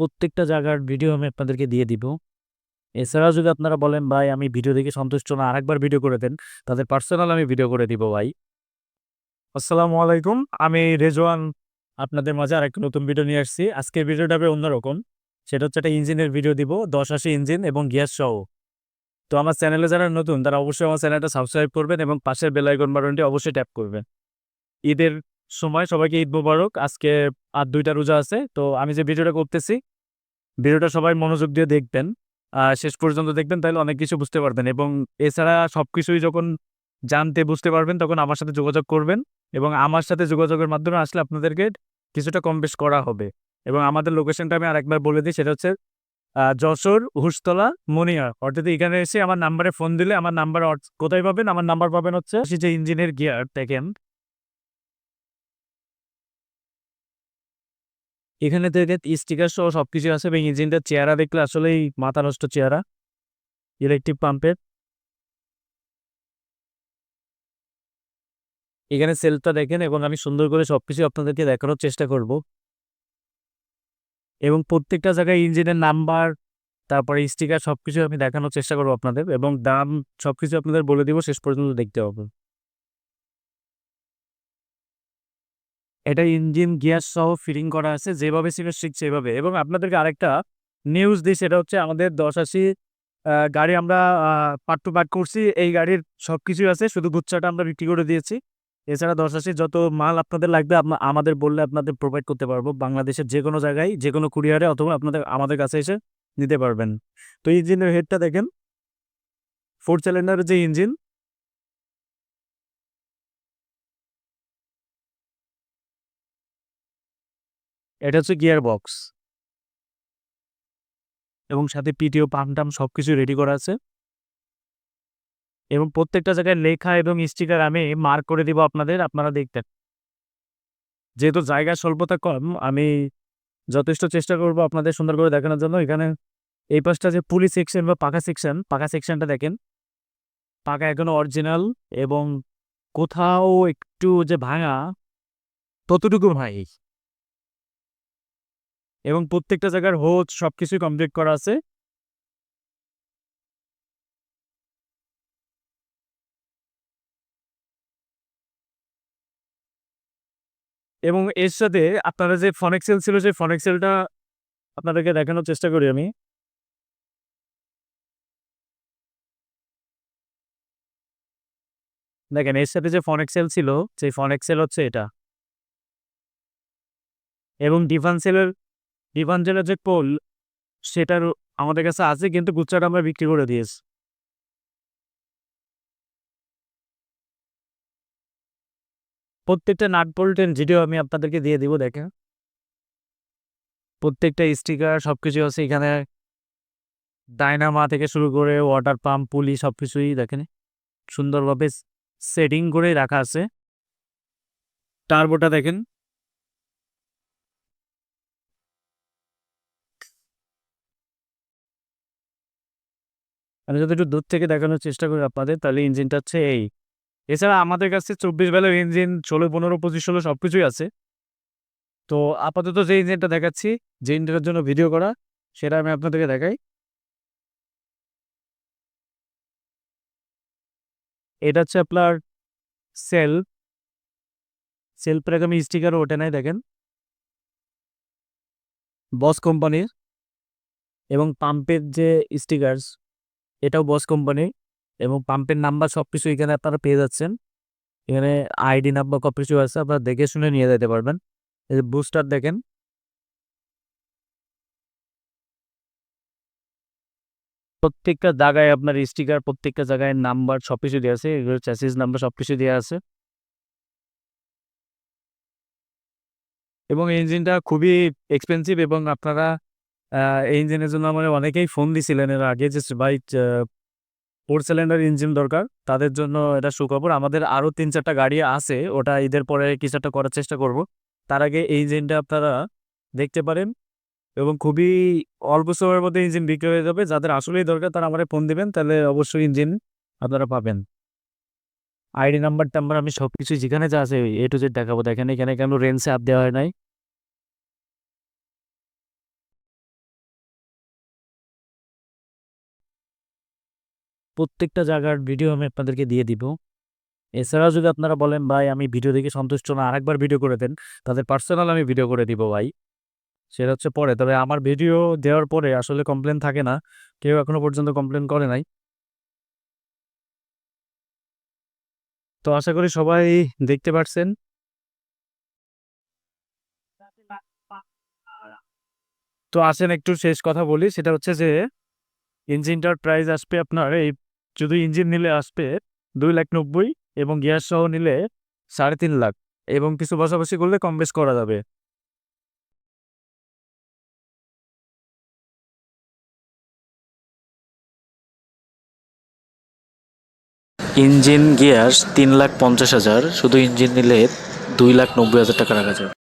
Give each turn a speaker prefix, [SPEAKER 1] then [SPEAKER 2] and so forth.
[SPEAKER 1] প্রত্যেকটা জায়গার ভিডিও আমি আপনাদেরকে দিয়ে দিব। এছাড়াও যদি আপনারা বলেন, ভাই, আমি ভিডিও দেখে সন্তুষ্ট না, আরেকবার ভিডিও করে দেন, তাদের পার্সোনাল আমি ভিডিও করে দিব, ভাই। আসসালামু আলাইকুম, আমি রেজওয়ান। আপনাদের মাঝে আরেকটা নতুন ভিডিও নিয়ে আসছি। আজকের ভিডিওটা হবে অন্যরকম। সেটা হচ্ছে একটা ইঞ্জিনের ভিডিও দিব, দশ আশি ইঞ্জিন এবং গিয়ার সহ। তো আমার চ্যানেলে যারা নতুন, তারা অবশ্যই আমার চ্যানেলটা সাবস্ক্রাইব করবেন এবং পাশের বেল আইকন বাটনটি অবশ্যই ট্যাপ করবেন। ঈদের সময়, সবাইকে ঈদ মোবারক। আজকে আর দুইটা রোজা আছে। তো আমি যে ভিডিওটা করতেছি, ভিডিওটা সবাই মনোযোগ দিয়ে দেখবেন। শেষ পর্যন্ত দেখবেন, তাহলে অনেক কিছু বুঝতে পারবেন। এবং এছাড়া সব কিছুই যখন জানতে বুঝতে পারবেন, তখন আমার সাথে যোগাযোগ করবেন এবং আমার সাথে যোগাযোগের মাধ্যমে আসলে আপনাদেরকে কিছুটা কম বেশ করা হবে। এবং আমাদের লোকেশনটা আমি আরেকবার বলে দিই, সেটা হচ্ছে যশোর, হুসতলা, মনিয়া। অর্থাৎ এখানে এসে আমার নাম্বারে ফোন দিলে আমার নাম্বার কোথায় পাবেন? আমার নাম্বার পাবেন হচ্ছে, যে ইঞ্জিনের গিয়ার, দেখেন। এখানে থেকে স্টিকার সহ সব কিছু আছে এবং ইঞ্জিনটার চেহারা দেখলে আসলেই মাথা নষ্ট চেহারা। ইলেকট্রিক পাম্পের এখানে সেলফটা দেখেন এবং আমি সুন্দর করে সব কিছু আপনাদেরকে দেখানোর চেষ্টা করব। এবং প্রত্যেকটা জায়গায় ইঞ্জিনের নাম্বার তারপরে স্টিকার সব কিছু আমি দেখানোর চেষ্টা করব আপনাদের এবং দাম সব কিছু আপনাদের বলে দিব, শেষ পর্যন্ত দেখতে হবে এটা ইঞ্জিন, গিয়ার সহ ফিটিং করা আছে, যেভাবে ছিল ঠিক সেভাবে। এবং আপনাদেরকে আরেকটা নিউজ দিই, সেটা হচ্ছে আমাদের দশ আশি গাড়ি আমরা পার্ট টু পার্ট করছি। এই গাড়ির সব কিছুই আছে, শুধু গুচ্ছাটা আমরা বিক্রি করে দিয়েছি। এছাড়া দশ আশি যত মাল আপনাদের লাগবে আমাদের বললে আপনাদের প্রোভাইড করতে পারব। বাংলাদেশের যে কোনো জায়গায় যে কোনো কুরিয়ারে অথবা আপনাদের, আমাদের কাছে এসে নিতে পারবেন। তো ইঞ্জিনের হেডটা দেখেন। ফোর সিলিন্ডারের যে ইঞ্জিন এটা হচ্ছে গিয়ার বক্স এবং সাথে পিটিও পাম্প টাম সব কিছু রেডি করা আছে। এবং প্রত্যেকটা জায়গায় লেখা এবং স্টিকার আমি মার্ক করে দিব আপনাদের, আপনারা দেখতেন যেহেতু জায়গা স্বল্পতা কম, আমি যথেষ্ট চেষ্টা করব আপনাদের সুন্দর করে দেখানোর জন্য। এখানে এই পাশটা যে পুলিশ সেকশন বা পাকা সেকশন পাকা সেকশনটা দেখেন। পাকা এখনও অরিজিনাল এবং কোথাও একটু যে ভাঙা, ততটুকু ভাই এবং প্রত্যেকটা জায়গার হোচ সবকিছুই কমপ্লিট করা আছে। এবং এর সাথে আপনারা যে ফনেক্সেল ছিল, সেই ফনেক্সেলটা আপনাদেরকে দেখানোর চেষ্টা করি আমি। দেখেন, এর সাথে যে ফনেক্সেল ছিল, সেই ফনেক্সেল হচ্ছে এটা। এবং ডিফান্সেলের ডিফান্সেলের যে পোল সেটার আমাদের কাছে আছে, কিন্তু গুচ্ছাটা আমরা বিক্রি করে দিয়েছি। প্রত্যেকটা নাট বোল্টের ভিডিও আমি আপনাদেরকে দিয়ে দিব, দেখেন। প্রত্যেকটা স্টিকার সবকিছু আছে এখানে। ডায়নামা থেকে শুরু করে ওয়াটার পাম্প পুলি সব কিছুই দেখেন। সুন্দরভাবে সেটিং করে রাখা আছে। টার্বোটা দেখেন। আমি যদি একটু দূর থেকে দেখানোর চেষ্টা করি আপনাদের, তাহলে ইঞ্জিনটা হচ্ছে এই। এছাড়া আমাদের কাছে চব্বিশ বেলার ইঞ্জিন ষোলো, পনেরো, পঁচিশ, ষোলো সব কিছুই আছে। তো আপাতত যে ইঞ্জিনটা দেখাচ্ছি, যে ইঞ্জিনের জন্য ভিডিও করা, সেটা আমি আপনাদেরকে দেখাই। এটা হচ্ছে আপনার সেল সেলফের আমি স্টিকারও ওঠে নাই, দেখেন। বস কোম্পানির এবং পাম্পের যে স্টিকার্স এটাও বস কোম্পানি এবং পাম্পের নাম্বার সব কিছু এখানে আপনারা পেয়ে যাচ্ছেন। এখানে আইডি নাম্বার সব কিছু আছে, আপনারা দেখে শুনে নিয়ে যেতে পারবেন। এই যে বুস্টার দেখেন। প্রত্যেকটা জায়গায় আপনার স্টিকার, প্রত্যেকটা জায়গায় নাম্বার সব কিছু দেওয়া আছে, এগুলো চ্যাসিস নাম্বার সব কিছু দেওয়া আছে। এবং ইঞ্জিনটা খুবই এক্সপেন্সিভ এবং আপনারা এই ইঞ্জিনের জন্য আমার অনেকেই ফোন দিছিলেন এর আগে যে, ভাই ফোর সিলিন্ডার ইঞ্জিন দরকার, তাদের জন্য এটা সুখবর। আমাদের আরও তিন চারটা গাড়ি আছে, ওটা ঈদের পরে কিছু একটা করার চেষ্টা করব। তার আগে এই ইঞ্জিনটা আপনারা দেখতে পারেন এবং খুবই অল্প সময়ের মধ্যে ইঞ্জিন বিক্রি হয়ে যাবে। যাদের আসলেই দরকার তারা আমার ফোন দিবেন, তাহলে অবশ্যই ইঞ্জিন আপনারা পাবেন। আইডি নাম্বার টাম্বার আমি সব কিছু যেখানে যা আছে এ টু জেড দেখাবো। দেখেন, এখানে কেন রেঞ্জে আপ দেওয়া হয় নাই। প্রত্যেকটা জায়গার ভিডিও আমি আপনাদেরকে দিয়ে দিব। এছাড়াও যদি আপনারা বলেন, ভাই, আমি ভিডিও দেখে সন্তুষ্ট না, আরেকবার ভিডিও করে দেন, তাদের পার্সোনাল আমি ভিডিও করে দিব ভাই। সেটা হচ্ছে পরে। তবে আমার ভিডিও দেওয়ার পরে আসলে কমপ্লেন থাকে না। কেউ এখনও পর্যন্ত কমপ্লেন করে নাই। তো আশা করি সবাই দেখতে পারছেন। তো আসেন, একটু শেষ কথা বলি। সেটা হচ্ছে যে ইঞ্জিনটার প্রাইস আসবে আপনার এই শুধু ইঞ্জিন নিলে আসবে দুই লাখ নব্বই এবং গিয়ার সহ নিলে সাড়ে তিন লাখ এবং কিছু পাশাপাশি করলে কম বেশ করা যাবে। ইঞ্জিন গিয়ার তিন লাখ পঞ্চাশ হাজার, শুধু ইঞ্জিন নিলে দুই লাখ নব্বই হাজার টাকা রাখা যাবে।